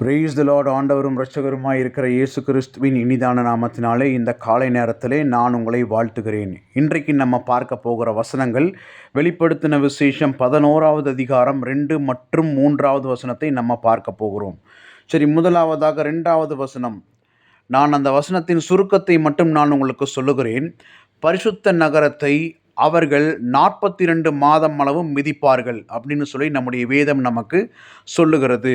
Brace த Lord ஆண்டவரும் ரட்சகருமாய் இருக்கிற இயேசு கிறிஸ்துவின் இனிதான நாமத்தினாலே இந்த காலை நேரத்திலே நான் உங்களை வாழ்த்துகிறேன். இன்றைக்கு நம்ம பார்க்க போகிற வசனங்கள் வெளிப்படுத்தின விசேஷம் பதினோராவது அதிகாரம் ரெண்டு மற்றும் மூன்றாவது வசனத்தை நம்ம பார்க்க போகிறோம். சரி முதலாவதாக ரெண்டாவது வசனம். நான் அந்த வசனத்தின் சுருக்கத்தை மட்டும் நான் உங்களுக்கு சொல்லுகிறேன். பரிசுத்த நகரத்தை அவர்கள் நாற்பத்தி ரெண்டு மாதம் அளவும் மிதிப்பார்கள் அப்படின்னு சொல்லி நம்முடைய வேதம் நமக்கு சொல்லுகிறது.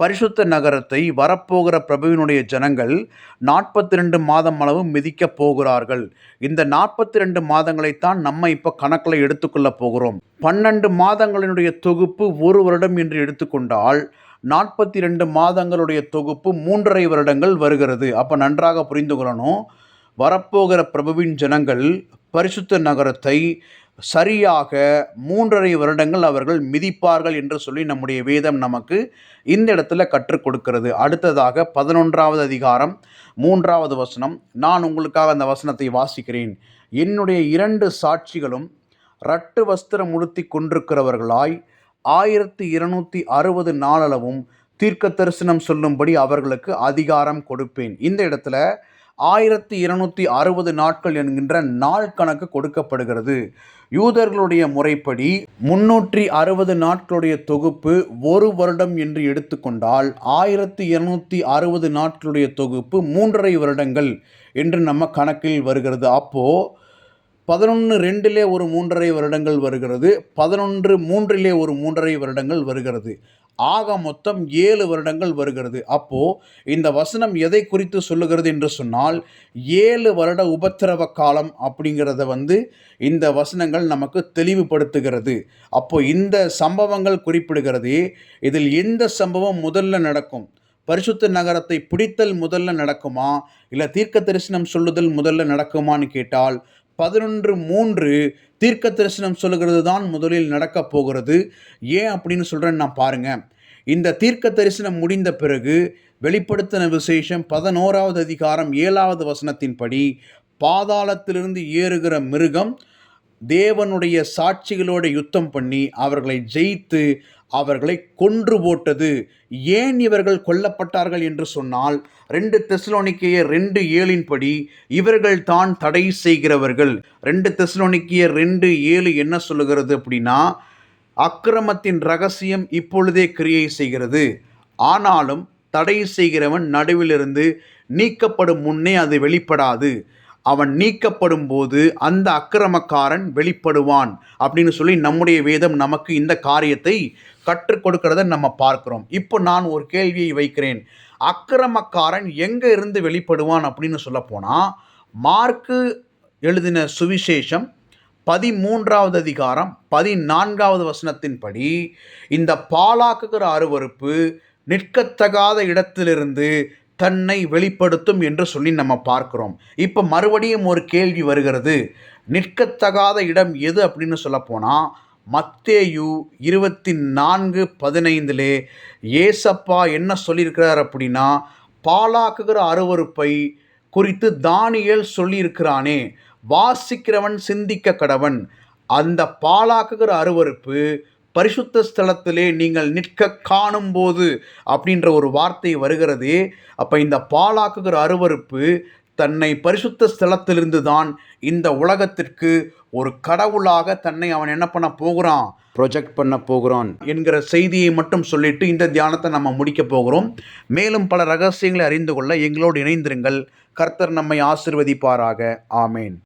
பரிசுத்த நகரத்தை வரப்போகிற பிரபுவினுடைய ஜனங்கள் நாற்பத்தி ரெண்டு மாதம் அளவு மிதிக்கப் போகிறார்கள். இந்த நாற்பத்தி ரெண்டு மாதங்களைத்தான் நம்ம இப்போ கணக்கில் எடுத்துக்கொள்ள போகிறோம். பன்னெண்டு மாதங்களினுடைய தொகுப்பு ஒரு வருடம் என்று எடுத்துக்கொண்டால் நாற்பத்தி ரெண்டு மாதங்களுடைய தொகுப்பு மூன்றரை வருடங்கள் வருகிறது. அப்போ நன்றாக புரிந்து கொள்ளணும் வரப்போகிற பிரபுவின் ஜனங்கள் பரிசுத்த நகரத்தை சரியாக மூன்றரை வருடங்கள் அவர்கள் மிதிப்பார்கள் என்று சொல்லி நம்முடைய வேதம் நமக்கு இந்த இடத்துல கற்றுக் கொடுக்கிறது. அடுத்ததாக பதினொன்றாவது அதிகாரம் மூன்றாவது வசனம். நான் உங்களுக்காக அந்த வசனத்தை வாசிக்கிறேன். என்னுடைய இரண்டு சாட்சிகளும் ரட்டு வஸ்திரம் உடுத்தி கொண்டிருக்கிறவர்களாய் ஆயிரத்தி இருநூற்றி அறுபது நாளளவும் தீர்க்க தரிசனம் சொல்லும்படி அவர்களுக்கு அதிகாரம் கொடுப்பேன். இந்த இடத்துல ஆயிரத்தி இருநூற்றி அறுபது நாட்கள் என்கின்ற நாள் கணக்கு கொடுக்கப்படுகிறது. யூதர்களுடைய முறைப்படி முன்னூற்றி அறுபது நாட்களுடைய தொகுப்பு ஒரு வருடம் என்று எடுத்துக்கொண்டால் ஆயிரத்தி இருநூற்றி அறுபது நாட்களுடைய தொகுப்பு மூன்றரை வருடங்கள் என்று நம்ம கணக்கில் வருகிறது. அப்போது பதினொன்று ரெண்டிலே ஒரு மூன்றரை வருடங்கள் வருகிறது பதினொன்று மூன்றிலே ஒரு மூன்றரை வருடங்கள் வருகிறது. ஆக மொத்தம் ஏழு வருடங்கள் வருகிறது. அப்போ இந்த வசனம் எதை குறித்து சொல்லுகிறது என்று சொன்னால் ஏழு வருட உபத்திரவ காலம் அப்படிங்கிறத வந்து இந்த வசனங்கள் நமக்கு தெளிவுபடுத்துகிறது. அப்போ இந்த சம்பவங்கள் குறிப்பிடுகிறது இதில் எந்த சம்பவம் முதல்ல நடக்கும்? பரிசுத்த நகரத்தை பிடித்தல் முதல்ல நடக்குமா? இல்லை தீர்க்க தரிசனம் சொல்லுதல் முதல்ல நடக்குமான்னு கேட்டால் பதினொன்று மூன்று தீர்க்க தரிசனம் சொல்லுகிறது தான் முதலில் நடக்கப் போகிறது. ஏன் அப்படின்னு சொல்கிறேன்னு நான் பாருங்கள் இந்த தீர்க்க தரிசனம் முடிந்த பிறகு வெளிப்படுத்தின விசேஷம் பதினோராவது அதிகாரம் ஏழாவது வசனத்தின்படி பாதாளத்திலிருந்து ஏறுகிற மிருகம் தேவனுடைய சாட்சிகளோடு யுத்தம் பண்ணி அவர்களை ஜெயித்து அவர்களை கொன்று போட்டது. ஏன் இவர்கள் கொல்லப்பட்டார்கள் என்று சொன்னால் ரெண்டு தெஸ்லோனிக்கைய ரெண்டு ஏழின்படி இவர்கள் தான் தடை செய்கிறவர்கள். ரெண்டு தெஸ்லோனிக்கைய ரெண்டு ஏழு என்ன சொல்லுகிறது அப்படின்னா அக்கிரமத்தின் ரகசியம் இப்பொழுதே கிரியை செய்கிறது. ஆனாலும் தடை செய்கிறவன் நடுவிலிருந்து நீக்கப்படும் முன்னே அது வெளிப்படாது. அவன் நீக்கப்படும் போது அந்த அக்கிரமக்காரன் வெளிப்படுவான் அப்படின்னு சொல்லி நம்முடைய வேதம் நமக்கு இந்த காரியத்தை கற்றுக் கொடுக்கிறத நம்ம பார்க்குறோம். இப்போ நான் ஒரு கேள்வியை வைக்கிறேன். அக்கிரமக்காரன் எங்கே இருந்து வெளிப்படுவான் அப்படின்னு சொல்ல போனால் மார்க்கு எழுதின சுவிசேஷம் பதிமூன்றாவது அதிகாரம் பதினான்காவது வசனத்தின்படி இந்த பாலாக்குகிற அருவறுப்பு நிற்கத்தகாத இடத்திலிருந்து தன்னை வெளிப்படுத்தும் என்று சொல்லி நம்ம பார்க்குறோம். இப்போ மறுபடியும் ஒரு கேள்வி வருகிறது. நிற்கத்தகாத இடம் எது அப்படின்னு சொல்லப்போனால் மத்தேயு இருபத்தி நான்கு பதினைந்திலே ஏசப்பா என்ன சொல்லியிருக்கிறார் அப்படின்னா பாலாக்குகிற அருவறுப்பை குறித்து தானியல் சொல்லியிருக்கிறானே வாசிக்கிறவன் சிந்திக்க கடவன். அந்த பாலாக்குகிற அருவறுப்பு பரிசுத்த ஸ்தலத்திலே நீங்கள் நிற்க காணும் போது அப்படின்ற ஒரு வார்த்தை வருகிறது. அப்போ இந்த பாலாக்குகிற அருவறுப்பு தன்னை பரிசுத்த ஸ்தலத்திலிருந்து தான் இந்த உலகத்திற்கு ஒரு கடவுளாக தன்னை அவன் என்ன பண்ண போகிறான்? ப்ரொஜெக்ட் பண்ண போகிறான் என்கிற செய்தியை மட்டும் சொல்லிட்டு இந்த தியானத்தை நம்ம முடிக்க போகிறோம். மேலும் பல ரகசியங்களை அறிந்து கொள்ள எங்களோடு இணைந்திருங்கள். கர்த்தர் நம்மை ஆசிர்வதிப்பாராக. ஆமேன்.